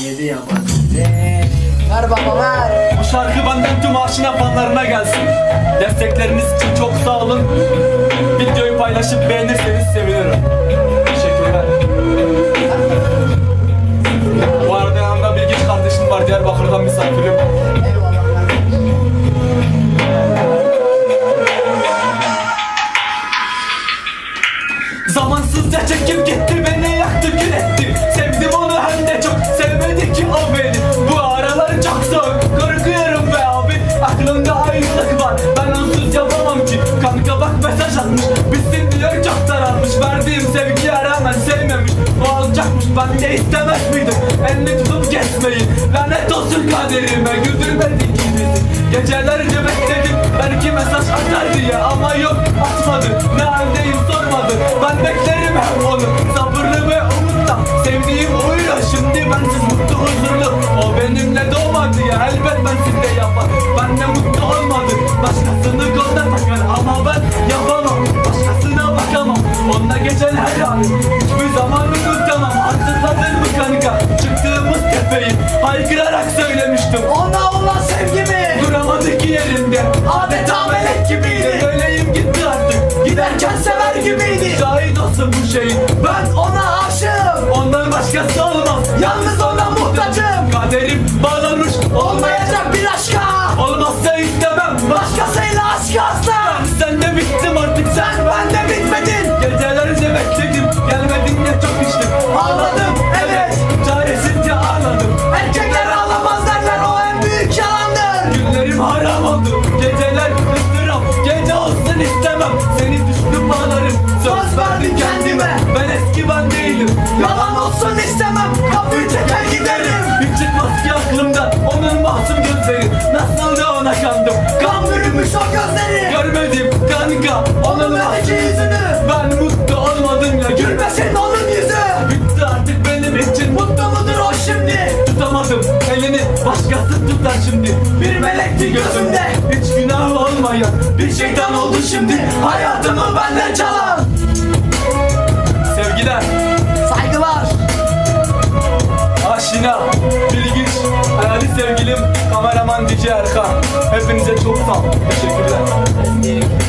Yedi yabancı. Ver baba. Bu şarkı benden tüm aşina fanlarına gelsin. Destekleriniz için çok sağ olun. Videoyu paylaşıp beğenirseniz sevinirim. Teşekkürler. Bu arada yanımda Bilgiç kardeşim var. Diyarbakır'dan misafirim. Zamansızca çekip gitti beni yaktı kül Ayrılık var. Ben onsuz yapamam ki. Kanka bak mesaj atmış. Bitsin diyor çok daralmış. Verdiğim sevgiye rağmen sevmemiş. O alacakmış ben de istemez miydim? Elini tutup kesmeyi. Lanet olsun kaderime. Güldürmedi ikimizi. Gecelerce bekledim. Belki mesaj atar diye. Ama yok atmadı. Ne haldeyim sormadı. Ben beklerim hep onu. Sabırlı ve umutla. Sevdiğim oyla. Şimdi bensiz mutlu huzurlu. O benimle doğmadı ya elbet bensiz Geçen her an hiçbir zaman unutamam Hatırladın mı kanka çıktığımız tepeyi Haykırarak söylemiştim Ona olan sevgimi. Duramadı ki yerinde Adeta melek gibiydi. Öyleyim gitti artık Giderken sever gibiydi. Şahit olsun bu şeyin Ben ona aşığım. Ondan başkası olmaz Yalnız ona muhtacım. Kaderim bağlanmış Olmayacak bir aşka. Olmazsa istemem Başkasıyla aşk asla. Sen de bittim artık sen istemem Seni düştüm bağlarım Söz verdim kendime. Ben eski ben değilim Yalan olsun istemem. Kapıyı çeker giderim. Hiç çıkmaz ki aklımdan Onun masum gözleri Nasıl da ona kandım Kan bürümüş o gözleri. Görmedim kanka Onun Öteki yüzünü. Ben mutlu olmadım ya Gülmesin onun yüzü. Bitti artık benim için Mutlu mudur o şimdi? Tutamadım elini başkası tutar şimdi Bir melekti gözümde Hiç günah olmayan Bir şeytan oldu şimdi Hayatımı benden çalan. Sevgiler Saygılar. Aşina Bilgiç Hayali sevgilim Kameraman DJ Erkan Hepinize çok sağ. Teşekkürler